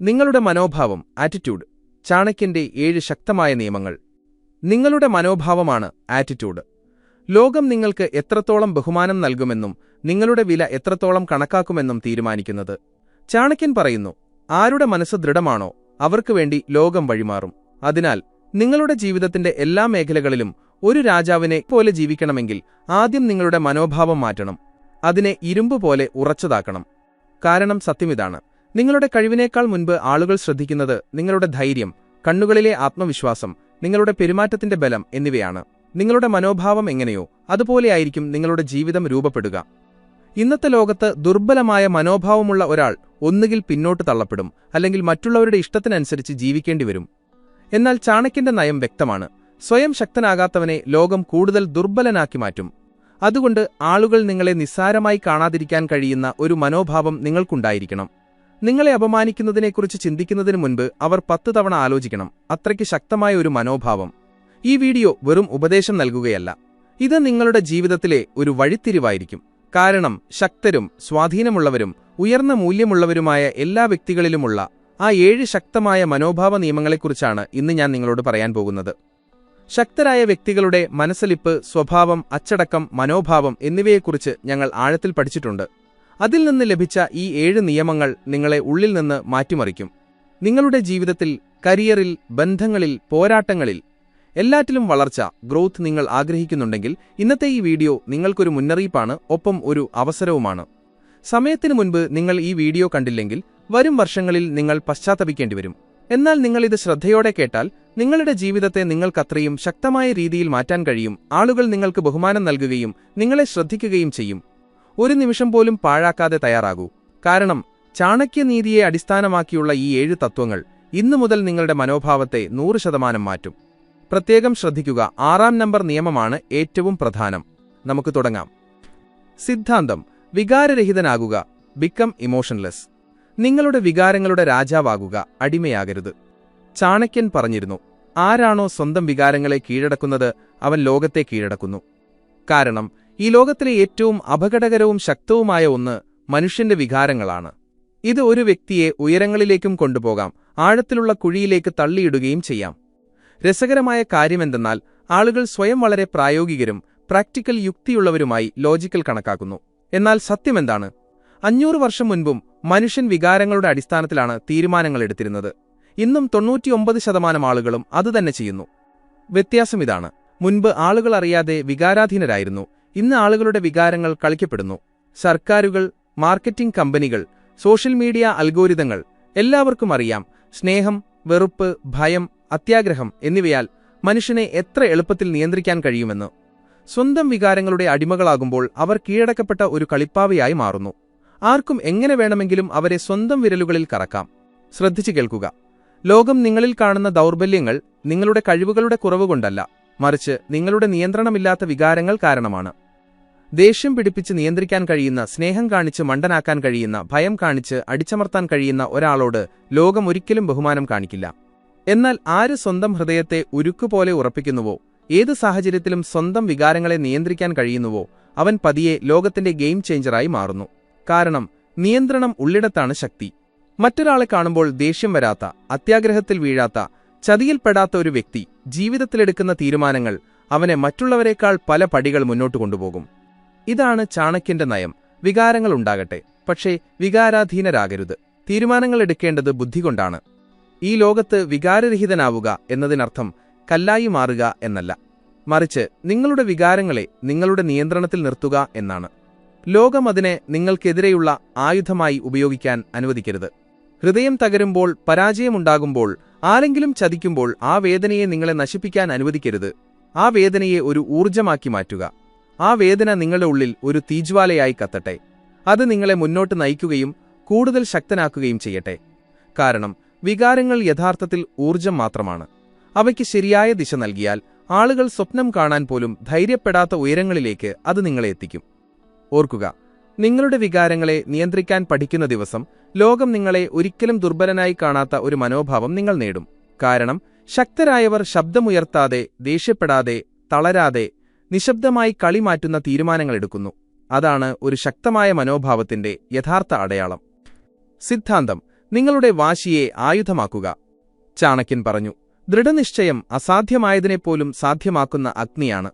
നിങ്ങളുടെ മനോഭാവം ആറ്റിറ്റ്യൂഡ് ചാണക്യന്റെ ഏഴ് ശക്തമായ നിയമങ്ങൾ. നിങ്ങളുടെ മനോഭാവമാണ് ആറ്റിറ്റ്യൂഡ് ലോകം നിങ്ങൾക്ക് എത്രത്തോളം ബഹുമാനം നൽകുമെന്നും നിങ്ങളുടെ വില എത്രത്തോളം കണക്കാക്കുമെന്നും തീരുമാനിക്കുന്നത്. ചാണക്യൻ പറയുന്നു ആരുടെ മനസ്സ് ദൃഢമാണോ അവർക്ക് വേണ്ടി ലോകം വഴിമാറും. അതിനാൽ നിങ്ങളുടെ ജീവിതത്തിന്റെ എല്ലാ മേഖലകളിലും ഒരു രാജാവിനെ പോലെ ജീവിക്കണമെങ്കിൽ ആദ്യം നിങ്ങളുടെ മനോഭാവം മാറ്റണം. അതിനെ ഇരുമ്പ് പോലെ ഉറച്ചതാക്കണം. കാരണം സത്യമിതാണ്. നിങ്ങളുടെ കഴിവിനേക്കാൾ മുൻപ് ആളുകൾ ശ്രദ്ധിക്കുന്നത് നിങ്ങളുടെ ധൈര്യം കണ്ണുകളിലെ ആത്മവിശ്വാസം നിങ്ങളുടെ പെരുമാറ്റത്തിന്റെ ബലം എന്നിവയാണ്. നിങ്ങളുടെ മനോഭാവം എങ്ങനെയോ അതുപോലെയായിരിക്കും നിങ്ങളുടെ ജീവിതം രൂപപ്പെടുക. ഇന്നത്തെ ലോകത്ത് ദുർബലമായ മനോഭാവമുള്ള ഒരാൾ ഒന്നുകിൽ പിന്നോട്ട് തള്ളപ്പെടും അല്ലെങ്കിൽ മറ്റുള്ളവരുടെ ഇഷ്ടത്തിനനുസരിച്ച് ജീവിക്കേണ്ടി വരും. എന്നാൽ ചാണക്യന്റെ നയം വ്യക്തമാണ്. സ്വയം ശക്തനാകാത്തവനെ ലോകം കൂടുതൽ ദുർബലനാക്കി മാറ്റും. അതുകൊണ്ട് ആളുകൾ നിങ്ങളെ നിസ്സാരമായി കാണാതിരിക്കാൻ കഴിയുന്ന ഒരു മനോഭാവം നിങ്ങൾക്കുണ്ടായിരിക്കണം. നിങ്ങളെ അപമാനിക്കുന്നതിനെക്കുറിച്ച് ചിന്തിക്കുന്നതിന് മുൻപ് അവർ പത്ത് തവണ ആലോചിക്കണം. അത്രയ്ക്ക് ശക്തമായ ഒരു മനോഭാവം. ഈ വീഡിയോ വെറും ഉപദേശം നൽകുകയല്ല. ഇത് നിങ്ങളുടെ ജീവിതത്തിലെ ഒരു വഴിത്തിരിവായിരിക്കും. കാരണം ശക്തരും സ്വാധീനമുള്ളവരും ഉയർന്ന മൂല്യമുള്ളവരുമായ എല്ലാ വ്യക്തികളിലുമുള്ള ആ ഏഴ് ശക്തമായ മനോഭാവ നിയമങ്ങളെക്കുറിച്ചാണ് ഇന്ന് ഞാൻ നിങ്ങളോട് പറയാൻ പോകുന്നത്. ശക്തരായ വ്യക്തികളുടെ മനസ്സലിപ്പ് സ്വഭാവം അച്ചടക്കം മനോഭാവം എന്നിവയെക്കുറിച്ച് ഞങ്ങൾ ആഴത്തിൽ പഠിച്ചിട്ടുണ്ട്. അതിൽ നിന്ന് ലഭിച്ച ഈ ഏഴ് നിയമങ്ങൾ നിങ്ങളെ ഉള്ളിൽ നിന്ന് മാറ്റിമറിക്കും. നിങ്ങളുടെ ജീവിതത്തിൽ കരിയറിൽ ബന്ധങ്ങളിൽ പോരാട്ടങ്ങളിൽ എല്ലാറ്റിലും വളർച്ച ഗ്രോത്ത് നിങ്ങൾ ആഗ്രഹിക്കുന്നുണ്ടെങ്കിൽ ഇന്നത്തെ ഈ വീഡിയോ നിങ്ങൾക്കൊരു മുന്നറിയിപ്പാണ് ഒപ്പം ഒരു അവസരവുമാണ്. സമയത്തിനു മുൻപ് നിങ്ങൾ ഈ വീഡിയോ കണ്ടില്ലെങ്കിൽ വരും വർഷങ്ങളിൽ നിങ്ങൾ പശ്ചാത്തപിക്കേണ്ടി വരും എന്നാൽ നിങ്ങളിത് ശ്രദ്ധയോടെ കേട്ടാൽ നിങ്ങളുടെ ജീവിതത്തെ നിങ്ങൾക്കത്രയും ശക്തമായ രീതിയിൽ മാറ്റാൻ കഴിയും ആളുകൾ നിങ്ങൾക്ക് ബഹുമാനം നൽകുകയും നിങ്ങളെ ശ്രദ്ധിക്കുകയും ചെയ്യും. ഒരു നിമിഷം പോലും പാഴാക്കാതെ തയ്യാറാകൂ. കാരണം ചാണക്യനീതിയെ അടിസ്ഥാനമാക്കിയുള്ള ഈ ഏഴ് തത്വങ്ങൾ ഇന്നു മുതൽ നിങ്ങളുടെ മനോഭാവത്തെ നൂറ് ശതമാനം മാറ്റും. പ്രത്യേകം ശ്രദ്ധിക്കുക ആറാം നമ്പർ നിയമമാണ് ഏറ്റവും പ്രധാനം. നമുക്ക് തുടങ്ങാം. സിദ്ധാന്തം. വികാരരഹിതനാകുക. ബിക്കം ഇമോഷൻലെസ് നിങ്ങളുടെ വികാരങ്ങളുടെ രാജാവാകുക. അടിമയാകരുത്. ചാണക്യൻ പറഞ്ഞിരുന്നു ആരാണോ സ്വന്തം വികാരങ്ങളെ കീഴടക്കുന്നത് അവൻ ലോകത്തെ കീഴടക്കുന്നു. കാരണം ഈ ലോകത്തിലെ ഏറ്റവും അപകടകരവും ശക്തവുമായ ഒന്ന് മനുഷ്യന്റെ വികാരങ്ങളാണ്. ഇത് ഒരു വ്യക്തിയെ ഉയരങ്ങളിലേക്കും കൊണ്ടുപോകാം ആഴത്തിലുള്ള കുഴിയിലേക്ക് തള്ളിയിടുകയും ചെയ്യാം. രസകരമായ കാര്യമെന്തെന്നാൽ ആളുകൾ സ്വയം വളരെ പ്രായോഗികരും പ്രാക്ടിക്കൽ യുക്തിയുള്ളവരുമായി ലോജിക്കൽ കണക്കാക്കുന്നു. എന്നാൽ സത്യമെന്താണ്? അഞ്ഞൂറ് വർഷം മുൻപും മനുഷ്യൻ വികാരങ്ങളുടെ അടിസ്ഥാനത്തിലാണ് തീരുമാനങ്ങൾ എടുത്തിരുന്നത്. ഇന്നും തൊണ്ണൂറ്റിയൊമ്പത് ശതമാനം ആളുകളും അതുതന്നെ ചെയ്യുന്നു. വ്യത്യാസം ഇതാണ്. മുൻപ് ആളുകൾ അറിയാതെ വികാരാധീനരായിരുന്നു. ഇന്ന് ആളുകളുടെ വികാരങ്ങൾ കളിക്കപ്പെടുന്നു. സർക്കാരുകൾ മാർക്കറ്റിംഗ് കമ്പനികൾ സോഷ്യൽ മീഡിയ അൽഗോരിതങ്ങൾ എല്ലാവർക്കും അറിയാം സ്നേഹം വെറുപ്പ് ഭയം അത്യാഗ്രഹം എന്നിവയാൽ മനുഷ്യനെ എത്ര എളുപ്പത്തിൽ നിയന്ത്രിക്കാൻ കഴിയുമെന്ന്. സ്വന്തം വികാരങ്ങളുടെ അടിമകളാകുമ്പോൾ അവർ കീഴടക്കപ്പെട്ട ഒരു കളിപ്പാവയായി മാറുന്നു. ആർക്കും എങ്ങനെ വേണമെങ്കിലും അവരെ സ്വന്തം വിരലുകളിൽ കറക്കാം. ശ്രദ്ധിച്ചു കേൾക്കുക. ലോകം നിങ്ങളിൽ കാണുന്ന ദൗർബല്യങ്ങൾ നിങ്ങളുടെ കഴിവുകളുടെ കുറവുകൊണ്ടല്ല മറിച്ച് നിങ്ങളുടെ നിയന്ത്രണമില്ലാത്ത വികാരങ്ങൾ കാരണമാണ്. ദേഷ്യം പിടിപ്പിച്ച് നിയന്ത്രിക്കാൻ കഴിയുന്ന സ്നേഹം കാണിച്ച് മണ്ടനാക്കാൻ കഴിയുന്ന ഭയം കാണിച്ച് അടിച്ചമർത്താൻ കഴിയുന്ന ഒരാളോട് ലോകം ഒരിക്കലും ബഹുമാനം കാണിക്കില്ല. എന്നാൽ ആര് സ്വന്തം ഹൃദയത്തെ ഉരുക്കുപോലെ ഉറപ്പിക്കുന്നുവോ ഏത് സാഹചര്യത്തിലും സ്വന്തം വികാരങ്ങളെ നിയന്ത്രിക്കാൻ കഴിയുന്നുവോ അവൻ പതിയെ ലോകത്തിന്റെ ഗെയിം ചേഞ്ചറായി മാറുന്നു. കാരണം നിയന്ത്രണം ഉള്ളിടത്താണ് ശക്തി. മറ്റൊരാളെ കാണുമ്പോൾ ദേഷ്യം വരാത്ത അത്യാഗ്രഹത്തിൽ വീഴാത്ത ചതിയിൽപ്പെടാത്ത ഒരു വ്യക്തി ജീവിതത്തിലെടുക്കുന്ന തീരുമാനങ്ങൾ അവനെ മറ്റുള്ളവരെക്കാൾ പല പടികൾ മുന്നോട്ട് കൊണ്ടുപോകും. ഇതാണ് ചാണക്യന്റെ നയം. വികാരങ്ങൾ ഉണ്ടാകട്ടെ. പക്ഷേ വികാരാധീനരാകരുത്. തീരുമാനങ്ങൾ എടുക്കേണ്ടത് ബുദ്ധി കൊണ്ടാണ്. ഈ ലോകത്ത് വികാരരഹിതനാവുക എന്നതിനർത്ഥം കല്ലായി മാറുക എന്നല്ല. മറിച്ച് നിങ്ങളുടെ വികാരങ്ങളെ നിങ്ങളുടെ നിയന്ത്രണത്തിൽ നിർത്തുക എന്നാണ്. ലോകം അതിനെ നിങ്ങൾക്കെതിരെയുള്ള ആയുധമായി ഉപയോഗിക്കാൻ അനുവദിക്കരുത്. ഹൃദയം തകരുമ്പോൾ പരാജയമുണ്ടാകുമ്പോൾ ആരെങ്കിലും ചതിക്കുമ്പോൾ ആ വേദനയെ നിങ്ങളെ നശിപ്പിക്കാൻ അനുവദിക്കരുത്. ആ വേദനയെ ഒരു ഊർജമാക്കി മാറ്റുക. ആ വേദന നിങ്ങളുടെ ഉള്ളിൽ ഒരു തീജ്വാലയായി കത്തട്ടെ. അത് നിങ്ങളെ മുന്നോട്ട് നയിക്കുകയും കൂടുതൽ ശക്തനാക്കുകയും ചെയ്യട്ടെ. കാരണം വികാരങ്ങൾ യഥാർത്ഥത്തിൽ ഊർജം മാത്രമാണ്. അവയ്ക്ക് ശരിയായ ദിശ നൽകിയാൽ ആളുകൾ സ്വപ്നം കാണാൻ പോലും ധൈര്യപ്പെടാത്ത ഉയരങ്ങളിലേക്ക് അത് നിങ്ങളെ എത്തിക്കും. ഓർക്കുക നിങ്ങളുടെ വികാരങ്ങളെ നിയന്ത്രിക്കാൻ പഠിക്കുന്ന ദിവസം ലോകം നിങ്ങളെ ഒരിക്കലും ദുർബലനായി കാണാത്ത ഒരു മനോഭാവം നിങ്ങൾ നേടും. കാരണം ശക്തരായവർ ശബ്ദമുയർത്താതെ ദേഷ്യപ്പെടാതെ തളരാതെ നിശബ്ദമായി കളി മാറ്റുന്ന തീരുമാനങ്ങളെടുക്കുന്നു. അതാണ് ഒരു ശക്തമായ മനോഭാവത്തിന്റെ യഥാർത്ഥ അടയാളം. സിദ്ധാന്തം നിങ്ങളുടെ വാശിയെ ആയുധമാക്കുക. ചാണക്യൻ പറഞ്ഞു ദൃഢനിശ്ചയം അസാധ്യമായതിനെപ്പോലും സാധ്യമാക്കുന്ന അഗ്നിയാണ്.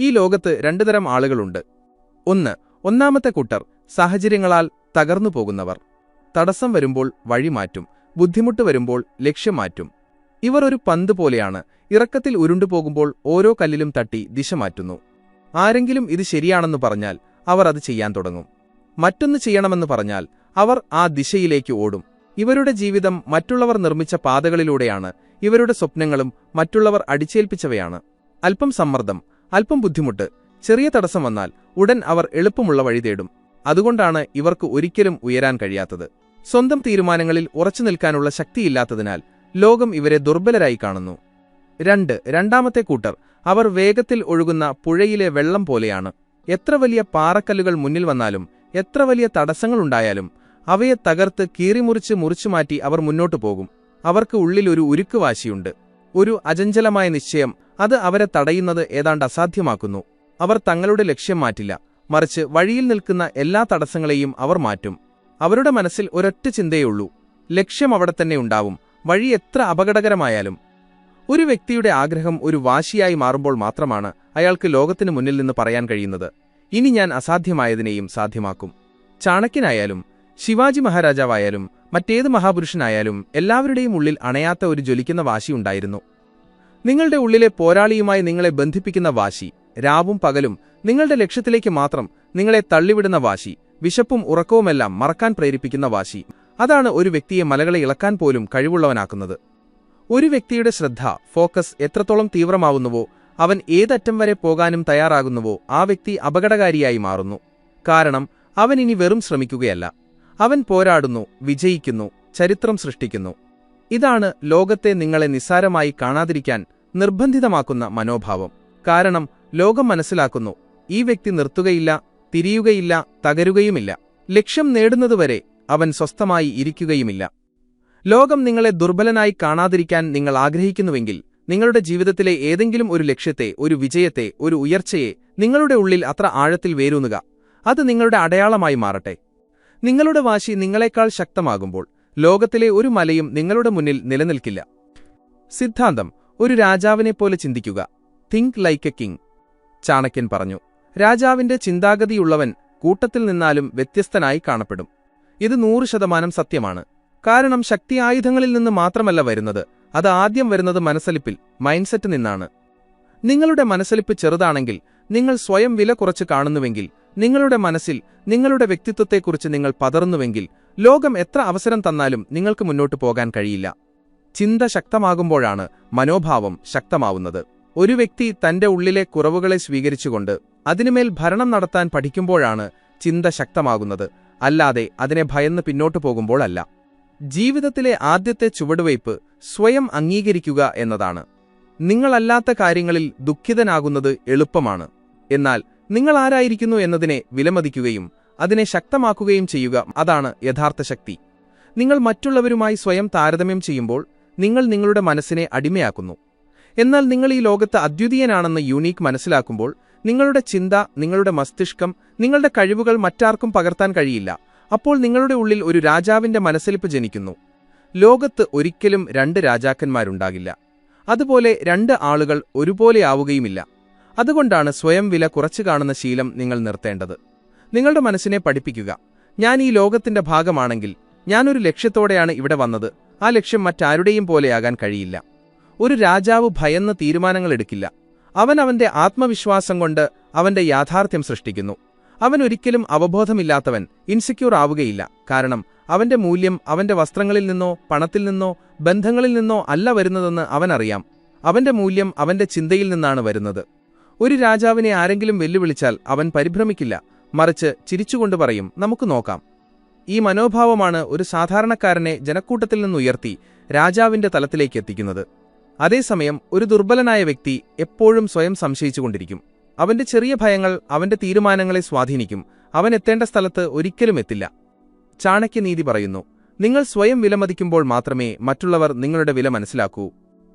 ഈ ലോകത്ത് രണ്ടുതരം ആളുകളുണ്ട്. ഒന്ന് ഒന്നാമത്തെ കൂട്ടർ സാഹചര്യങ്ങളാൽ തകർന്നു പോകുന്നവർ തടസ്സം വരുമ്പോൾ വഴിമാറ്റും ബുദ്ധിമുട്ട് വരുമ്പോൾ ലക്ഷ്യം മാറ്റും. ഇവർ ഒരു പന്ത് പോലെയാണ്. ഇറക്കത്തിൽ ഉരുണ്ടുപോകുമ്പോൾ ഓരോ കല്ലിലും തട്ടി ദിശ മാറ്റുന്നു. ആരെങ്കിലും ഇത് ശരിയാണെന്ന് പറഞ്ഞാൽ അവർ അത് ചെയ്യാൻ തുടങ്ങും. മറ്റൊന്ന് ചെയ്യണമെന്ന് പറഞ്ഞാൽ അവർ ആ ദിശയിലേക്ക് ഓടും. ഇവരുടെ ജീവിതം മറ്റുള്ളവർ നിർമ്മിച്ച പാതകളിലൂടെയാണ്. ഇവരുടെ സ്വപ്നങ്ങളും മറ്റുള്ളവർ അടിച്ചേൽപ്പിച്ചവയാണ്. അല്പം സമ്മർദ്ദം അല്പം ബുദ്ധിമുട്ട് ചെറിയ തടസ്സം വന്നാൽ ഉടൻ അവർ എളുപ്പമുള്ള വഴി തേടും. അതുകൊണ്ടാണ് ഇവർക്ക് ഒരിക്കലും ഉയരാൻ കഴിയാത്തത്. സ്വന്തം തീരുമാനങ്ങളിൽ ഉറച്ചു നിൽക്കാനുള്ള ശക്തിയില്ലാത്തതിനാൽ ലോകം ഇവരെ ദുർബലരായി കാണുന്നു. രണ്ട് രണ്ടാമത്തെ കൂട്ടർ അവർ വേഗത്തിൽ ഒഴുകുന്ന പുഴയിലെ വെള്ളം പോലെയാണ്. എത്ര വലിയ പാറക്കല്ലുകൾ മുന്നിൽ വന്നാലും എത്ര വലിയ തടസ്സങ്ങളുണ്ടായാലും അവയെ തകർത്ത് കീറിമുറിച്ച് മുറിച്ചുമാറ്റി അവർ മുന്നോട്ടു പോകും. അവർക്ക് ഉള്ളിൽ ഒരു ഉരുക്കുവാശിയുണ്ട് ഒരു അജഞ്ചലമായ നിശ്ചയം അത് അവരെ തടയുന്നത് ഏതാണ്ട് അസാധ്യമാക്കുന്നു. അവർ തങ്ങളുടെ ലക്ഷ്യം മാറ്റില്ല. മറിച്ച് വഴിയിൽ നിൽക്കുന്ന എല്ലാ തടസ്സങ്ങളെയും അവർ മാറ്റും. അവരുടെ മനസ്സിൽ ഒരൊറ്റ ചിന്തയുള്ളൂ ലക്ഷ്യം അവിടെ തന്നെ ഉണ്ടാവും. വഴി എത്ര അപകടകരമായാലും. ഒരു വ്യക്തിയുടെ ആഗ്രഹം ഒരു വാശിയായി മാറുമ്പോൾ മാത്രമാണ് അയാൾക്ക് ലോകത്തിനു മുന്നിൽ നിന്ന് പറയാൻ കഴിയുന്നത്. ഇനി ഞാൻ അസാധ്യമായതിനെയും സാധ്യമാക്കും. ചാണക്യനായാലും ശിവാജി മഹാരാജാവായാലും മറ്റേത് മഹാപുരുഷനായാലും എല്ലാവരുടെയും ഉള്ളിൽ അണയാത്ത ഒരു ജ്വലിക്കുന്ന വാശിയുണ്ടായിരുന്നു നിങ്ങളുടെ ഉള്ളിലെ പോരാളിയുമായി നിങ്ങളെ ബന്ധിപ്പിക്കുന്ന വാശി രാവും പകലും നിങ്ങളുടെ ലക്ഷ്യത്തിലേക്ക് മാത്രം നിങ്ങളെ തള്ളിവിടുന്ന വാശി വിശപ്പും ഉറക്കവുമെല്ലാം മറക്കാൻ പ്രേരിപ്പിക്കുന്ന വാശി അതാണ് ഒരു വ്യക്തിയെ മലകളെ ഇളക്കാൻ പോലും കഴിവുള്ളവനാക്കുന്നത്. ഒരു വ്യക്തിയുടെ ശ്രദ്ധ ഫോക്കസ് എത്രത്തോളം തീവ്രമാവുന്നുവോ അവൻ ഏതറ്റം വരെ പോകാനും തയ്യാറാകുന്നുവോ ആ വ്യക്തി അപകടകാരിയായി മാറുന്നു. കാരണം അവൻ ഇനി വെറും ശ്രമിക്കുകയല്ല. അവൻ പോരാടുന്നു വിജയിക്കുന്നു ചരിത്രം സൃഷ്ടിക്കുന്നു. ഇതാണ് ലോകത്തെ നിങ്ങളെ നിസ്സാരമായി കാണാതിരിക്കാൻ നിർബന്ധിതമാക്കുന്ന മനോഭാവം. കാരണം ലോകം മനസ്സിലാക്കുന്നു ഈ വ്യക്തി നിർത്തുകയില്ല തിരിയുകയില്ല തകരുകയുമില്ല. ലക്ഷ്യം നേടുന്നതുവരെ അവൻ സ്വസ്ഥമായി ഇരിക്കുകയുമില്ല. ലോകം നിങ്ങളെ ദുർബലനായി കാണാതിരിക്കാൻ നിങ്ങൾ ആഗ്രഹിക്കുന്നുവെങ്കിൽ നിങ്ങളുടെ ജീവിതത്തിലെ ഏതെങ്കിലും ഒരു ലക്ഷ്യത്തെ ഒരു വിജയത്തെ ഒരു ഉയർച്ചയെ നിങ്ങളുടെ ഉള്ളിൽ അത്ര ആഴത്തിൽ വേരൂന്നുക. അത് നിങ്ങളുടെ അടയാളമായി മാറട്ടെ. നിങ്ങളുടെ വാശി നിങ്ങളെക്കാൾ ശക്തമാകുമ്പോൾ ലോകത്തിലെ ഒരു മലയും നിങ്ങളുടെ മുന്നിൽ നിലനിൽക്കില്ല. സിദ്ധാന്തം ഒരു രാജാവിനെപ്പോലെ ചിന്തിക്കുക. തിങ്ക് ലൈക്ക് എ കിങ് ചാണക്യൻ പറഞ്ഞു രാജാവിന്റെ ചിന്താഗതിയുള്ളവൻ കൂട്ടത്തിൽ നിന്നാലും വ്യത്യസ്തനായി കാണപ്പെടും. ഇത് നൂറ് ശതമാനം സത്യമാണ്. കാരണം ശക്തി ആയുധങ്ങളിൽ നിന്ന് മാത്രമല്ല വരുന്നത്. അത് ആദ്യം വരുന്നത് മനസ്സലിപ്പിൽ മൈൻഡ്സെറ്റ് നിന്നാണ്. നിങ്ങളുടെ മനസ്സലിപ്പ് ചെറുതാണെങ്കിൽ നിങ്ങൾ സ്വയം വില കുറച്ച് കാണുന്നുവെങ്കിൽ നിങ്ങളുടെ മനസ്സിൽ നിങ്ങളുടെ വ്യക്തിത്വത്തെക്കുറിച്ച് നിങ്ങൾ പതറുന്നുവെങ്കിൽ ലോകം എത്ര അവസരം തന്നാലും നിങ്ങൾക്ക് മുന്നോട്ട് പോകാൻ കഴിയില്ല. ചിന്ത ശക്തമാകുമ്പോഴാണ് മനോഭാവം ശക്തമാവുന്നത്. ഒരു വ്യക്തി തന്റെ ഉള്ളിലെ കുറവുകളെ സ്വീകരിച്ചുകൊണ്ട് അതിനുമേൽ ഭരണം നടത്താൻ പഠിക്കുമ്പോഴാണ് ചിന്ത ശക്തമാകുന്നത്. അല്ലാതെ അതിനെ ഭയന്ന് പിന്നോട്ടു പോകുമ്പോഴല്ല ജീവിതത്തിലെ ആദ്യത്തെ ചുവടുവയ്പ് സ്വയം അംഗീകരിക്കുക എന്നതാണ്. നിങ്ങളല്ലാത്ത കാര്യങ്ങളിൽ ദുഃഖിതനാകുന്നത് എളുപ്പമാണ്. എന്നാൽ നിങ്ങൾ ആരായിരിക്കുന്നു എന്നതിനെ വിലമതിക്കുകയും അതിനെ ശക്തമാക്കുകയും ചെയ്യുക അതാണ് യഥാർത്ഥ ശക്തി. നിങ്ങൾ മറ്റുള്ളവരുമായി സ്വയം താരതമ്യം ചെയ്യുമ്പോൾ നിങ്ങൾ നിങ്ങളുടെ മനസ്സിനെ അടിമയാക്കുന്നു. എന്നാൽ നിങ്ങൾ ഈ ലോകത്ത് അദ്വിതീയനാണെന്ന് യൂണീക്ക് മനസ്സിലാക്കുമ്പോൾ നിങ്ങളുടെ ചിന്ത നിങ്ങളുടെ മസ്തിഷ്കം നിങ്ങളുടെ കഴിവുകൾ മറ്റാർക്കും പകർത്താൻ കഴിയില്ല. അപ്പോൾ നിങ്ങളുടെ ഉള്ളിൽ ഒരു രാജാവിന്റെ മനസ്സിലിപ്പ് ജനിക്കുന്നു. ലോകത്ത് ഒരിക്കലും രണ്ട് രാജാക്കന്മാരുണ്ടാകില്ല. അതുപോലെ രണ്ട് ആളുകൾ ഒരുപോലെയാവുകയുമില്ല അതുകൊണ്ടാണ് സ്വയം വില കുറച്ചു കാണുന്ന ശീലം നിങ്ങൾ നിർത്തേണ്ടത്. നിങ്ങളുടെ മനസ്സിനെ പഠിപ്പിക്കുക. ഞാൻ ഈ ലോകത്തിന്റെ ഭാഗമാണെങ്കിൽ ഞാനൊരു ലക്ഷ്യത്തോടെയാണ് ഇവിടെ വന്നത്. ആ ലക്ഷ്യം മറ്റാരുടെയും പോലെയാകാൻ കഴിയില്ല. ഒരു രാജാവ് ഭയന്ന് തീരുമാനങ്ങൾ എടുക്കില്ല. അവൻ അവന്റെ ആത്മവിശ്വാസം കൊണ്ട് അവന്റെ യാഥാർത്ഥ്യം സൃഷ്ടിക്കുന്നു. അവൻ ഒരിക്കലും അവബോധമില്ലാത്തവൻ ഇൻസെക്യൂർ ആവുകയില്ല. കാരണം അവന്റെ മൂല്യം അവന്റെ വസ്ത്രങ്ങളിൽ നിന്നോ പണത്തിൽ നിന്നോ ബന്ധങ്ങളിൽ നിന്നോ അല്ല വരുന്നതെന്ന് അവനറിയാം അവന്റെ മൂല്യം അവന്റെ ചിന്തയിൽ നിന്നാണ് വരുന്നത്. ഒരു രാജാവിനെ ആരെങ്കിലും വെല്ലുവിളിച്ചാൽ അവൻ പരിഭ്രമിക്കില്ല. മറിച്ച് ചിരിച്ചുകൊണ്ട് പറയും നമുക്ക് നോക്കാം. ഈ മനോഭാവമാണ് ഒരു സാധാരണക്കാരനെ ജനക്കൂട്ടത്തിൽ നിന്നുയർത്തി രാജാവിന്റെ തലത്തിലേക്ക് എത്തിക്കുന്നത്. അതേസമയം ഒരു ദുർബലനായ വ്യക്തി എപ്പോഴും സ്വയം സംശയിച്ചുകൊണ്ടിരിക്കും. അവന്റെ ചെറിയ ഭയങ്ങൾ അവന്റെ തീരുമാനങ്ങളെ സ്വാധീനിക്കും. അവൻ എത്തേണ്ട സ്ഥലത്ത് ഒരിക്കലും എത്തില്ല. ചാണക്യനീതി പറയുന്നു നിങ്ങൾ സ്വയം വിലമതിക്കുമ്പോൾ മാത്രമേ മറ്റുള്ളവർ നിങ്ങളുടെ വില മനസ്സിലാക്കൂ.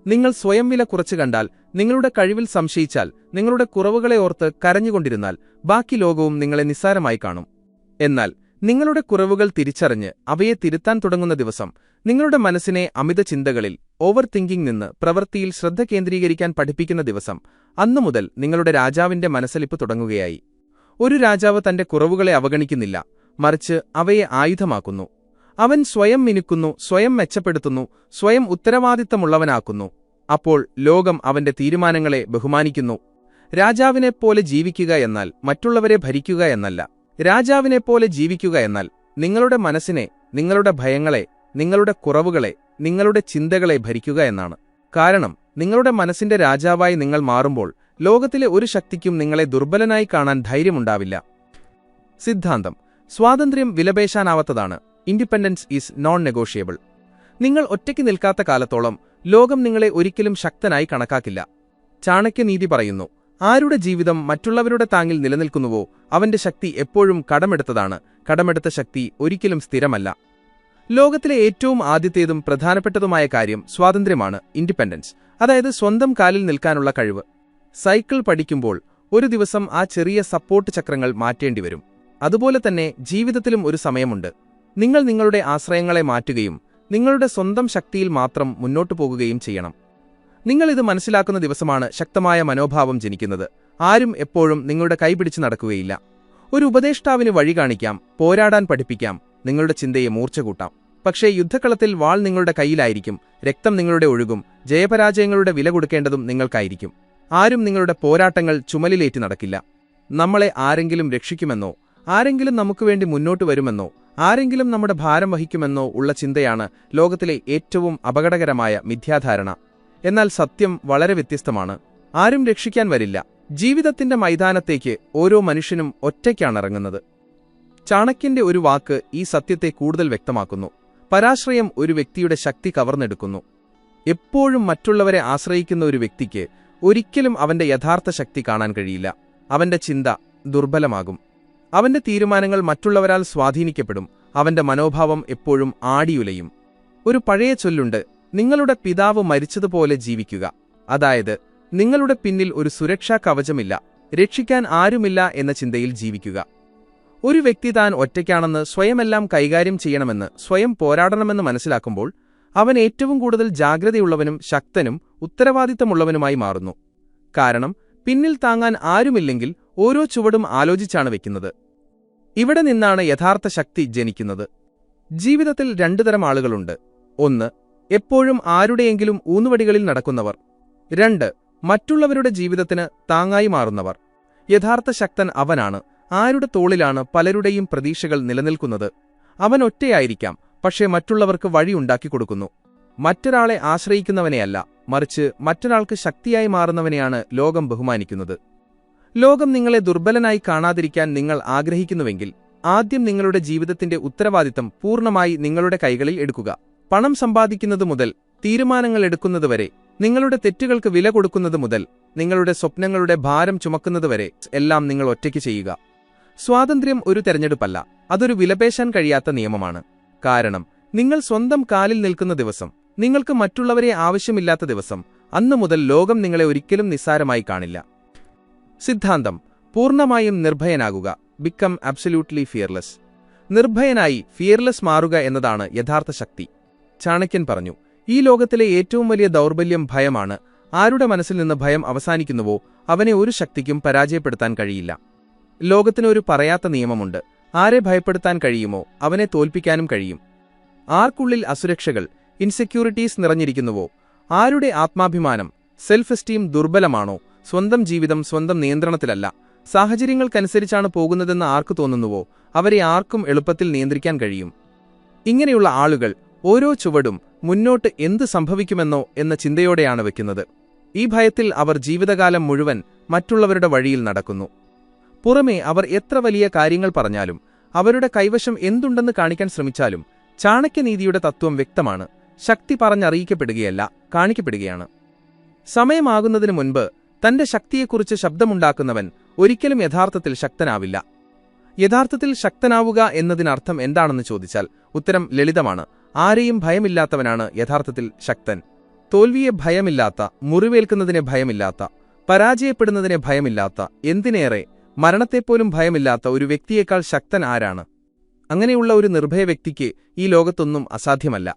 നിങ്ങൾ സ്വയം വില കുറച്ചു കണ്ടാൽ നിങ്ങളുടെ കഴിവിൽ സംശയിച്ചാൽ നിങ്ങളുടെ കുറവുകളെ ഓർത്ത് കരഞ്ഞുകൊണ്ടിരുന്നാൽ ബാക്കി ലോകവും നിങ്ങളെ നിസ്സാരമായി കാണും. എന്നാൽ നിങ്ങളുടെ കുറവുകൾ തിരിച്ചറിഞ്ഞ് അവയെ തിരുത്താൻ തുടങ്ങുന്ന ദിവസം നിങ്ങളുടെ മനസ്സിനെ അമിത ചിന്തകളിൽ ഓവർ തിങ്കിംഗ് നിന്ന് പ്രവൃത്തിയിൽ ശ്രദ്ധ കേന്ദ്രീകരിക്കാൻ പഠിപ്പിക്കുന്ന ദിവസം അന്നു മുതൽ നിങ്ങളുടെ രാജാവിന്റെ മനസ്സലിപ്പ് തുടങ്ങുകയായി. ഒരു രാജാവ് തന്റെ കുറവുകളെ അവഗണിക്കുന്നില്ല മറിച്ച് അവയെ ആയുധമാക്കുന്നു. അവൻ സ്വയം മിനുക്കുന്നു സ്വയം മെച്ചപ്പെടുത്തുന്നു സ്വയം ഉത്തരവാദിത്തമുള്ളവനാക്കുന്നു. അപ്പോൾ ലോകം അവന്റെ തീരുമാനങ്ങളെ ബഹുമാനിക്കുന്നു. രാജാവിനെപ്പോലെ ജീവിക്കുക എന്നാൽ മറ്റുള്ളവരെ ഭരിക്കുക എന്നല്ല. രാജാവിനെപ്പോലെ ജീവിക്കുക എന്നാൽ നിങ്ങളുടെ മനസ്സിനെ നിങ്ങളുടെ ഭയങ്ങളെ നിങ്ങളുടെ കുറവുകളെ നിങ്ങളുടെ ചിന്തകളെ ഭരിക്കുക എന്നാണ്. കാരണം നിങ്ങളുടെ മനസ്സിന്റെ രാജാവായി നിങ്ങൾ മാറുമ്പോൾ ലോകത്തിലെ ഒരു ശക്തിക്കും നിങ്ങളെ ദുർബലനായി കാണാൻ ധൈര്യമുണ്ടാവില്ല. സിദ്ധാന്തം. സ്വാതന്ത്ര്യം വിലപേശാനാവാത്തതാണ്. ഇൻഡിപെൻഡൻസ് ഈസ് നോൺ നെഗോഷ്യബിൾ നിങ്ങൾ ഒറ്റയ്ക്ക് നിൽക്കാത്ത കാലത്തോളം ലോകം നിങ്ങളെ ഒരിക്കലും ശക്തനായി കണക്കാക്കില്ല. ചാണക്യനീതി പറയുന്നു ആരുടെ ജീവിതം മറ്റുള്ളവരുടെ താങ്ങിൽ നിലനിൽക്കുന്നുവോ അവന്റെ ശക്തി എപ്പോഴും കടമെടുത്തതാണ്. കടമെടുത്ത ശക്തി ഒരിക്കലും സ്ഥിരമല്ല. ലോകത്തിലെ ഏറ്റവും ആദ്യത്തേതും പ്രധാനപ്പെട്ടതുമായ കാര്യം സ്വാതന്ത്ര്യമാണ് ഇൻഡിപെൻഡൻസ് അതായത് സ്വന്തം കാലിൽ നിൽക്കാനുള്ള കഴിവ്. സൈക്കിൾ പഠിക്കുമ്പോൾ ഒരു ദിവസം ആ ചെറിയ സപ്പോർട്ട് ചക്രങ്ങൾ മാറ്റേണ്ടി വരും. അതുപോലെ തന്നെ ജീവിതത്തിലും ഒരു സമയമുണ്ട്. നിങ്ങൾ നിങ്ങളുടെ ആശ്രയങ്ങളെ മാറ്റുകയും നിങ്ങളുടെ സ്വന്തം ശക്തിയിൽ മാത്രം മുന്നോട്ടു പോകുകയും ചെയ്യണം. നിങ്ങൾ ഇത് മനസ്സിലാക്കുന്ന ദിവസമാണ് ശക്തമായ മനോഭാവം ജനിക്കുന്നത്. ആരും എപ്പോഴും നിങ്ങളുടെ കൈപിടിച്ച് നടക്കുകയില്ല. ഒരു ഉപദേഷ്ടാവിന് വഴി കാണിക്കാം പോരാടാൻ പഠിപ്പിക്കാം നിങ്ങളുടെ ചിന്തയെ മൂർച്ച കൂട്ടാം പക്ഷേ യുദ്ധക്കളത്തിൽ വാൾ നിങ്ങളുടെ കയ്യിലായിരിക്കും രക്തം നിങ്ങളുടെ ഒഴുകും ജയപരാജയങ്ങളുടെ വില കൊടുക്കേണ്ടതും നിങ്ങൾക്കായിരിക്കും. ആരും നിങ്ങളുടെ പോരാട്ടങ്ങൾ ചുമലിലേറ്റി നടക്കില്ല. നമ്മളെ ആരെങ്കിലും രക്ഷിക്കുമെന്നോ ആരെങ്കിലും നമുക്ക് വേണ്ടി മുന്നോട്ട് വരുമെന്നോ ആരെങ്കിലും നമ്മുടെ ഭാരം വഹിക്കുമെന്നോ ഉള്ള ചിന്തയാണ് ലോകത്തിലെ ഏറ്റവും അപകടകരമായ മിഥ്യാധാരണ. എന്നാൽ സത്യം വളരെ വ്യത്യസ്തമാണ്. ആരും രക്ഷിക്കാൻ വരില്ല. ജീവിതത്തിന്റെ മൈതാനത്തേക്ക് ഓരോ മനുഷ്യനും ഒറ്റയ്ക്കാണിറങ്ങുന്നത് ചാണക്യന്റെ ഒരു വാക്ക് ഈ സത്യത്തെ കൂടുതൽ വ്യക്തമാക്കുന്നു. പരാശ്രയം ഒരു വ്യക്തിയുടെ ശക്തി കവർന്നെടുക്കുന്നു. എപ്പോഴും മറ്റുള്ളവരെ ആശ്രയിക്കുന്ന ഒരു വ്യക്തിക്ക് ഒരിക്കലും അവന്റെ യഥാർത്ഥ ശക്തി കാണാൻ കഴിയില്ല. അവന്റെ ചിന്ത ദുർബലമാകും. അവന്റെ തീരുമാനങ്ങൾ മറ്റുള്ളവരാൽ സ്വാധീനിക്കപ്പെടും. അവന്റെ മനോഭാവം എപ്പോഴും ആടിയുലയും. ഒരു പഴയ ചൊല്ലുണ്ട് നിങ്ങളുടെ പിതാവ് മരിച്ചതുപോലെ ജീവിക്കുക. അതായത് നിങ്ങളുടെ പിന്നിൽ ഒരു സുരക്ഷാ കവചമില്ല. രക്ഷിക്കാൻ ആരുമില്ല എന്ന ചിന്തയിൽ ജീവിക്കുക. ഒരു വ്യക്തി താൻ ഒറ്റയ്ക്കാണെന്ന് സ്വയമെല്ലാം കൈകാര്യം ചെയ്യണമെന്ന് സ്വയം പോരാടണമെന്ന് മനസ്സിലാക്കുമ്പോൾ അവൻ ഏറ്റവും കൂടുതൽ ജാഗ്രതയുള്ളവനും ശക്തനും ഉത്തരവാദിത്തമുള്ളവനുമായി മാറുന്നു. കാരണം പിന്നിൽ താങ്ങാൻ ആരുമില്ലെങ്കിൽ ഓരോ ചുവടും ആലോചിച്ചാണ് വെക്കുന്നത്. ഇവിടെ നിന്നാണ് യഥാർത്ഥ ശക്തി ജനിക്കുന്നത്. ജീവിതത്തിൽ രണ്ടു തരം ആളുകളുണ്ട്. ഒന്ന് എപ്പോഴും ആരുടെയെങ്കിലും ഊന്നുവടികളിൽ നടക്കുന്നവർ. രണ്ട് മറ്റുള്ളവരുടെ ജീവിതത്തിന് താങ്ങായി മാറുന്നവർ. യഥാർത്ഥ ശക്തൻ അവനാണ്. ആരുടെ തോളിലാണ് പലരുടെയും പ്രതീക്ഷകൾ നിലനിൽക്കുന്നത്? അവൻ ഒറ്റയായിരിക്കാം പക്ഷേ മറ്റുള്ളവർക്ക് വഴിയുണ്ടാക്കി കൊടുക്കുന്നു. മറ്റൊരാളെ ആശ്രയിക്കുന്നവനെയല്ല മറിച്ച് മറ്റൊരാൾക്ക് ശക്തിയായി മാറുന്നവനെയാണ് ലോകം ബഹുമാനിക്കുന്നത്. ലോകം നിങ്ങളെ ദുർബലനായി കാണാതിരിക്കാൻ നിങ്ങൾ ആഗ്രഹിക്കുന്നുവെങ്കിൽ ആദ്യം നിങ്ങളുടെ ജീവിതത്തിന്റെ ഉത്തരവാദിത്തം പൂർണമായി നിങ്ങളുടെ കൈകളിൽ എടുക്കുക. പണം സമ്പാദിക്കുന്നതു മുതൽ തീരുമാനങ്ങൾ എടുക്കുന്നതുവരെ നിങ്ങളുടെ തെറ്റുകൾക്ക് വില കൊടുക്കുന്നതു മുതൽ നിങ്ങളുടെ സ്വപ്നങ്ങളുടെ ഭാരം ചുമക്കുന്നതുവരെ എല്ലാം നിങ്ങൾ ഒറ്റയ്ക്ക് ചെയ്യുക. സ്വാതന്ത്ര്യം ഒരു തെരഞ്ഞെടുപ്പല്ല അതൊരു വിലപേശാൻ കഴിയാത്ത നിയമമാണ്. കാരണം നിങ്ങൾ സ്വന്തം കാലിൽ നിൽക്കുന്ന ദിവസം നിങ്ങൾക്ക് മറ്റുള്ളവരെ ആവശ്യമില്ലാത്ത ദിവസം അന്നു മുതൽ ലോകം നിങ്ങളെ ഒരിക്കലും നിസ്സാരമായി കാണില്ല. സിദ്ധാന്തം പൂർണമായും നിർഭയനാകുക ബിക്കം അബ്സല്യൂട്ട്ലി ഫിയർലെസ് നിർഭയനായി ഫിയർലെസ് മാറുക എന്നതാണ് യഥാർത്ഥ ശക്തി. ചാണക്യൻ പറഞ്ഞു ഈ ലോകത്തിലെ ഏറ്റവും വലിയ ദൗർബല്യം ഭയമാണ് ആരുടെ മനസ്സിൽ നിന്ന് ഭയം അവസാനിക്കുന്നുവോ അവനെ ഒരു ശക്തിക്കും പരാജയപ്പെടുത്താൻ കഴിയില്ല. ലോകത്തിനൊരു പറയാത്ത നിയമമുണ്ട്. ആരെ ഭയപ്പെടുത്താൻ കഴിയുമോ അവനെ തോൽപ്പിക്കാനും കഴിയും. ആർക്കുള്ളിൽ അസുരക്ഷകൾ ഇൻസെക്യൂരിറ്റീസ് നിറഞ്ഞിരിക്കുന്നുവോ? ആരുടെ ആത്മാഭിമാനം സെൽഫ് എസ്റ്റീം ദുർബലമാണോ? സ്വന്തം ജീവിതം സ്വന്തം നിയന്ത്രണത്തിലല്ല. സാഹചര്യങ്ങൾക്കനുസരിച്ചാണ് പോകുന്നതെന്ന് ആർക്ക് തോന്നുന്നുവോ? അവരെ ആർക്കും എളുപ്പത്തിൽ നിയന്ത്രിക്കാൻ കഴിയും. ഇങ്ങനെയുള്ള ആളുകൾ ഓരോ ചുവടും മുന്നോട്ട് എന്ത് സംഭവിക്കുമെന്നോ എന്ന ചിന്തയോടെയാണ് വയ്ക്കുന്നത് ഈ ഭയത്തിൽ അവർ ജീവിതകാലം മുഴുവൻ മറ്റുള്ളവരുടെ വഴിയിൽ നടക്കുന്നു. പുറമേ അവർ എത്ര വലിയ കാര്യങ്ങൾ പറഞ്ഞാലും അവരുടെ കൈവശം എന്തുണ്ടെന്ന് കാണിക്കാൻ ശ്രമിച്ചാലും ചാണക്യനീതിയുടെ തത്വം വ്യക്തമാണ് ശക്തി പറഞ്ഞറിയിക്കപ്പെടുകയല്ല കാണിക്കപ്പെടുകയാണ്. സമയമാകുന്നതിനു മുൻപ് തന്റെ ശക്തിയെക്കുറിച്ച് ശബ്ദമുണ്ടാക്കുന്നവൻ ഒരിക്കലും യഥാർത്ഥത്തിൽ ശക്തനാവില്ല. യഥാർത്ഥത്തിൽ ശക്തനാവുക എന്നതിനർത്ഥം എന്താണെന്ന് ചോദിച്ചാൽ ഉത്തരം ലളിതമാണ് ആരെയും ഭയമില്ലാത്തവനാണ് യഥാർത്ഥത്തിൽ ശക്തൻ. തോൽവിയെ ഭയമില്ലാത്ത മുറിവേൽക്കുന്നതിനെ ഭയമില്ലാത്ത പരാജയപ്പെടുന്നതിനെ ഭയമില്ലാത്ത എന്തിനേറെ മരണത്തെപ്പോലും ഭയമില്ലാത്ത ഒരു വ്യക്തിയേക്കാൾ ശക്തൻ ആരാണ്? അങ്ങനെയുള്ള ഒരു നിർഭയ വ്യക്തിക്ക് ഈ ലോകത്തൊന്നും അസാധ്യമല്ല.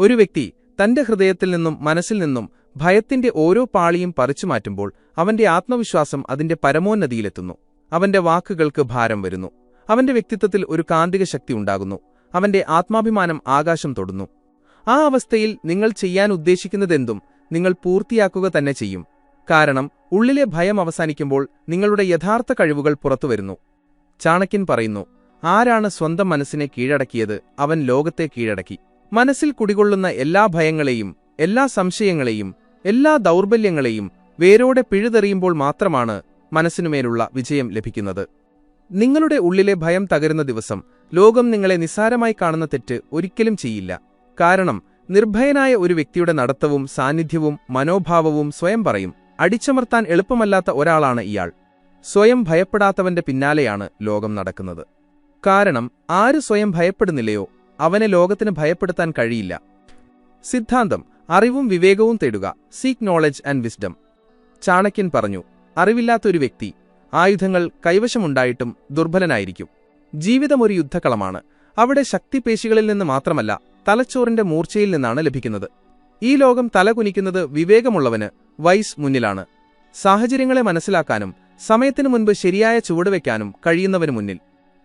ഒരു വ്യക്തി തന്റെ ഹൃദയത്തിൽ നിന്നും മനസ്സിൽ നിന്നും ഭയത്തിന്റെ ഓരോ പാളിയും പറിച്ചു മാറ്റുമ്പോൾ അവന്റെ ആത്മവിശ്വാസം അതിന്റെ പരമോന്നതിയിലെത്തുന്നു. അവന്റെ വാക്കുകൾക്ക് ഭാരം വരുന്നു. അവന്റെ വ്യക്തിത്വത്തിൽ ഒരു കാന്തിക ശക്തി ഉണ്ടാകുന്നു. അവന്റെ ആത്മാഭിമാനം ആകാശം തൊടുന്നു. ആ അവസ്ഥയിൽ നിങ്ങൾ ചെയ്യാൻ ഉദ്ദേശിക്കുന്നതെന്തും നിങ്ങൾ പൂർത്തിയാക്കുക തന്നെ ചെയ്യും. കാരണം ഉള്ളിലെ ഭയം അവസാനിക്കുമ്പോൾ നിങ്ങളുടെ യഥാർത്ഥ കഴിവുകൾ പുറത്തുവരുന്നു. ചാണക്യൻ പറയുന്നു ആരാണ് സ്വന്തം മനസ്സിനെ കീഴടക്കിയത്? അവൻ ലോകത്തെ കീഴടക്കി. മനസ്സിൽ കുടികൊള്ളുന്ന എല്ലാ ഭയങ്ങളെയും എല്ലാ സംശയങ്ങളെയും എല്ലാ ദൗർബല്യങ്ങളെയും വേരോടെ പിഴുതെറിയുമ്പോൾ മാത്രമാണ് മനസ്സിനുമേലുള്ള വിജയം ലഭിക്കുന്നത്. നിങ്ങളുടെ ഉള്ളിലെ ഭയം തകരുന്ന ദിവസം ലോകം നിങ്ങളെ നിസ്സാരമായി കാണുന്ന തെറ്റ് ഒരിക്കലും ചെയ്യില്ല. കാരണം നിർഭയനായ ഒരു വ്യക്തിയുടെ നടത്തവും സാന്നിധ്യവും മനോഭാവവും സ്വയം പറയും. അടിച്ചമർത്താൻ എളുപ്പമല്ലാത്ത ഒരാളാണ് ഇയാൾ. സ്വയം ഭയപ്പെടാത്തവന്റെ പിന്നാലെയാണ് ലോകം നടക്കുന്നത്. കാരണം ആര് സ്വയം ഭയപ്പെടുന്നില്ലയോ അവനെ ലോകത്തിന് ഭയപ്പെടുത്താൻ കഴിയില്ല. സിദ്ധാന്തം അറിവും വിവേകവും തേടുക സീക്ക് നോളജ് ആൻഡ് വിസ്ഡം ചാണക്യൻ പറഞ്ഞു അറിവില്ലാത്തൊരു വ്യക്തി ആയുധങ്ങൾ കൈവശമുണ്ടായിട്ടും ദുർബലനായിരിക്കും. ജീവിതമൊരു യുദ്ധക്കളമാണ്. അവിടെ ശക്തിപേശികളിൽ നിന്ന് മാത്രമല്ല തലച്ചോറിന്റെ മൂർച്ചയിൽ നിന്നാണ് ലഭിക്കുന്നത്. ഈ ലോകം തലകുനിക്കുന്നത് വിവേകമുള്ളവന് വൈസ് മുന്നിലാണ്. സാഹചര്യങ്ങളെ മനസ്സിലാക്കാനും സമയത്തിനു മുൻപ് ശരിയായ ചുവടുവെക്കാനും കഴിയുന്നവന് മുന്നിൽ.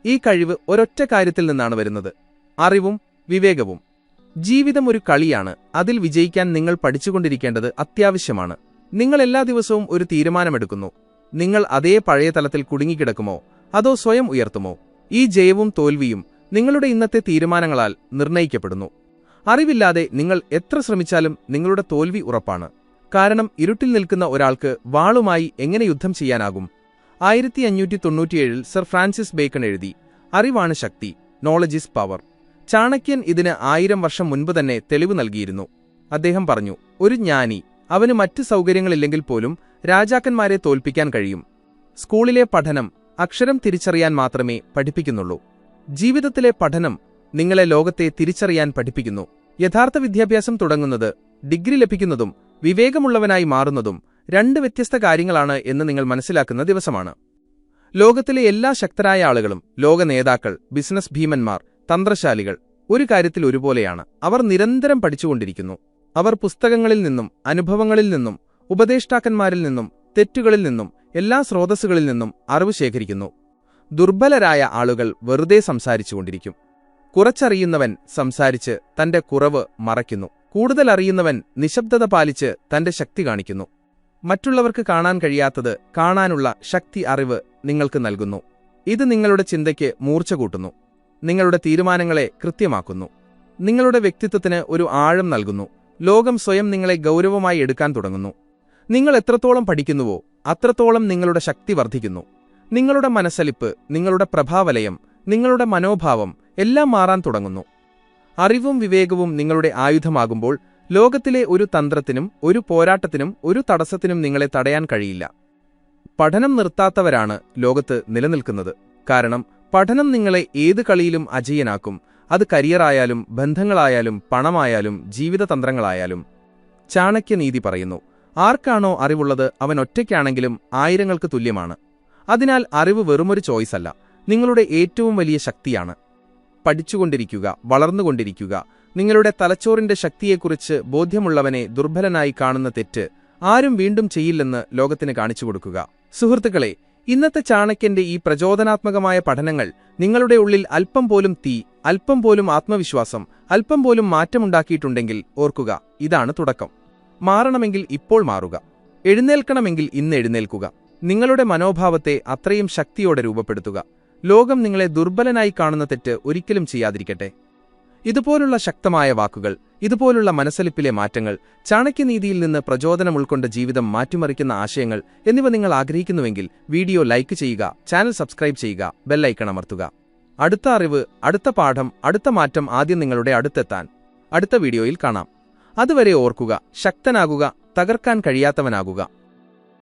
ഈ കഴിവ് ഒരൊറ്റ കാര്യത്തിൽ നിന്നാണ് വരുന്നത്. അറിവും വിവേകവും. ജീവിതം ഒരു കളിയാണ്. അതിൽ വിജയിക്കാൻ നിങ്ങൾ പഠിച്ചുകൊണ്ടിരിക്കേണ്ടത് അത്യാവശ്യമാണ്. നിങ്ങൾ എല്ലാ ദിവസവും ഒരു തീരുമാനമെടുക്കുന്നു. നിങ്ങൾ അതേ പഴയ തലത്തിൽ കുടുങ്ങിക്കിടക്കുമോ? അതോ സ്വയം ഉയർത്തുമോ? ഈ ജയവും തോൽവിയും നിങ്ങളുടെ ഇന്നത്തെ തീരുമാനങ്ങളാൽ നിർണയിക്കപ്പെടുന്നു. അറിവില്ലാതെ നിങ്ങൾ എത്ര ശ്രമിച്ചാലും നിങ്ങളുടെ തോൽവി ഉറപ്പാണ്. കാരണം ഇരുട്ടിൽ നിൽക്കുന്ന ഒരാൾക്ക് വാളുമായി എങ്ങനെ യുദ്ധം ചെയ്യാനാകും? ആയിരത്തി അഞ്ഞൂറ്റി തൊണ്ണൂറ്റിയേഴിൽ സർ ഫ്രാൻസിസ് ബേക്കൺ എഴുതി. അറിവാണ് ശക്തി നോളജ് ഇസ് പവർ ചാണക്യൻ ഇതിന് ആയിരം വർഷം മുൻപ് തന്നെ തെളിവ് നൽകിയിരുന്നു. അദ്ദേഹം പറഞ്ഞു ഒരു ജ്ഞാനി അവന് മറ്റ് സൗകര്യങ്ങളില്ലെങ്കിൽ പോലും രാജാക്കന്മാരെ തോൽപ്പിക്കാൻ കഴിയും. സ്കൂളിലെ പഠനം അക്ഷരം തിരിച്ചറിയാൻ മാത്രമേ പഠിപ്പിക്കുന്നുള്ളൂ. ജീവിതത്തിലെ പഠനം നിങ്ങളെ ലോകത്തെ തിരിച്ചറിയാൻ പഠിപ്പിക്കുന്നു. യഥാർത്ഥ വിദ്യാഭ്യാസം തുടങ്ങുന്നത് ഡിഗ്രി ലഭിക്കുന്നതും വിവേകമുള്ളവനായി മാറുന്നതും രണ്ട് വ്യത്യസ്ത കാര്യങ്ങളാണ് എന്ന് നിങ്ങൾ മനസ്സിലാക്കുന്ന ദിവസമാണ്. ലോകത്തിലെ എല്ലാ ശക്തരായ ആളുകളും ലോക നേതാക്കൾ ബിസിനസ് ഭീമന്മാർ തന്ത്രശാലികൾ ഒരു കാര്യത്തിൽ ഒരുപോലെയാണ്. അവർ നിരന്തരം പഠിച്ചുകൊണ്ടിരിക്കുന്നു. അവർ പുസ്തകങ്ങളിൽ നിന്നും അനുഭവങ്ങളിൽ നിന്നും ഉപദേഷ്ടാക്കന്മാരിൽ നിന്നും തെറ്റുകളിൽ നിന്നും എല്ലാ സ്രോതസ്സുകളിൽ നിന്നും അറിവ് ശേഖരിക്കുന്നു. ദുർബലരായ ആളുകൾ വെറുതെ സംസാരിച്ചുകൊണ്ടിരിക്കും. കുറച്ചറിയുന്നവൻ സംസാരിച്ച് തന്റെ കുറവ് മറയ്ക്കുന്നു. കൂടുതൽ അറിയുന്നവൻ നിശബ്ദത പാലിച്ച് തന്റെ ശക്തി കാണിക്കുന്നു. മറ്റുള്ളവർക്ക് കാണാൻ കഴിയാത്തത് കാണാനുള്ള ശക്തി അറിവ് നിങ്ങൾക്ക് നൽകുന്നു. ഇത് നിങ്ങളുടെ ചിന്തയ്ക്ക് മൂർച്ച കൂട്ടുന്നു. നിങ്ങളുടെ തീരുമാനങ്ങളെ കൃത്യമാക്കുന്നു. നിങ്ങളുടെ വ്യക്തിത്വത്തിന് ഒരു ആഴം നൽകുന്നു. ലോകം സ്വയം നിങ്ങളെ ഗൗരവമായി എടുക്കാൻ തുടങ്ങുന്നു. നിങ്ങൾ എത്രത്തോളം പഠിക്കുന്നുവോ അത്രത്തോളം നിങ്ങളുടെ ശക്തി വർദ്ധിക്കുന്നു. നിങ്ങളുടെ മനസ്സലിപ്പ് നിങ്ങളുടെ പ്രഭാവലയം നിങ്ങളുടെ മനോഭാവം എല്ലാം മാറാൻ തുടങ്ങുന്നു. അറിവും വിവേകവും നിങ്ങളുടെ ആയുധമാകുമ്പോൾ ലോകത്തിലെ ഒരു തന്ത്രത്തിനും ഒരു പോരാട്ടത്തിനും ഒരു തടസ്സത്തിനും നിങ്ങളെ തടയാൻ കഴിയില്ല. പഠനം നിർത്താത്തവരാണ് ലോകത്ത് നിലനിൽക്കുന്നത്. കാരണം പഠനം നിങ്ങളെ ഏത് കളിയിലും അജയനാക്കും. അത് കരിയറായാലും ബന്ധങ്ങളായാലും പണമായാലും ജീവിതതന്ത്രങ്ങളായാലും. ചാണക്യനീതി പറയുന്നു ആർക്കാണോ അറിവുള്ളത് അവൻ ഒറ്റയ്ക്കാണെങ്കിലും ആയിരങ്ങൾക്ക് തുല്യമാണ്. അതിനാൽ അറിവ് വെറുമൊരു ചോയ്സല്ല. നിങ്ങളുടെ ഏറ്റവും വലിയ ശക്തിയാണ്. പഠിച്ചുകൊണ്ടിരിക്കുക വളർന്നുകൊണ്ടിരിക്കുക. നിങ്ങളുടെ തലച്ചോറിന്റെ ശക്തിയെക്കുറിച്ച് ബോധ്യമുള്ളവനെ ദുർബലനായി കാണുന്ന തെറ്റ് ആരും വീണ്ടും ചെയ്യില്ലെന്ന് ലോകത്തിന് കാണിച്ചു കൊടുക്കുക. സുഹൃത്തുക്കളെ ഇന്നത്തെ ചാണക്യന്റെ ഈ പ്രചോദനാത്മകമായ പഠനങ്ങൾ നിങ്ങളുടെ ഉള്ളിൽ അല്പം പോലും തീ അല്പം പോലും ആത്മവിശ്വാസം അല്പം പോലും മാറ്റമുണ്ടാക്കിയിട്ടുണ്ടെങ്കിൽ ഓർക്കുക ഇതാണ് തുടക്കം. മാറണമെങ്കിൽ ഇപ്പോൾ മാറുക. എഴുന്നേൽക്കണമെങ്കിൽ ഇന്ന് എഴുന്നേൽക്കുക. നിങ്ങളുടെ മനോഭാവത്തെ അത്രയും ശക്തിയോടെ രൂപപ്പെടുത്തുക. ലോകം നിങ്ങളെ ദുർബലനായി കാണുന്ന തെറ്റ് ഒരിക്കലും ചെയ്യാതിരിക്കട്ടെ. ഇതുപോലുള്ള ശക്തമായ വാക്കുകൾ ഇതുപോലുള്ള മനസ്സലിപ്പിലെ മാറ്റങ്ങൾ ചാണക്യനീതിയിൽ നിന്ന് പ്രചോദനം ഉൾക്കൊണ്ട ജീവിതം മാറ്റിമറിക്കുന്ന ആശയങ്ങൾ എന്നിവ നിങ്ങൾ ആഗ്രഹിക്കുന്നുവെങ്കിൽ വീഡിയോ ലൈക്ക് ചെയ്യുക ചാനൽ സബ്സ്ക്രൈബ് ചെയ്യുക ബെല്ലൈക്കൺ അമർത്തുക. അടുത്ത അറിവ് അടുത്ത പാഠം അടുത്ത മാറ്റം ആദ്യം നിങ്ങളുടെ അടുത്തെത്താൻ. അടുത്ത വീഡിയോയിൽ കാണാം. അതുവരെ ഓർക്കുക ശക്തനാകുക തകർക്കാൻ കഴിയാത്തവനാകുക.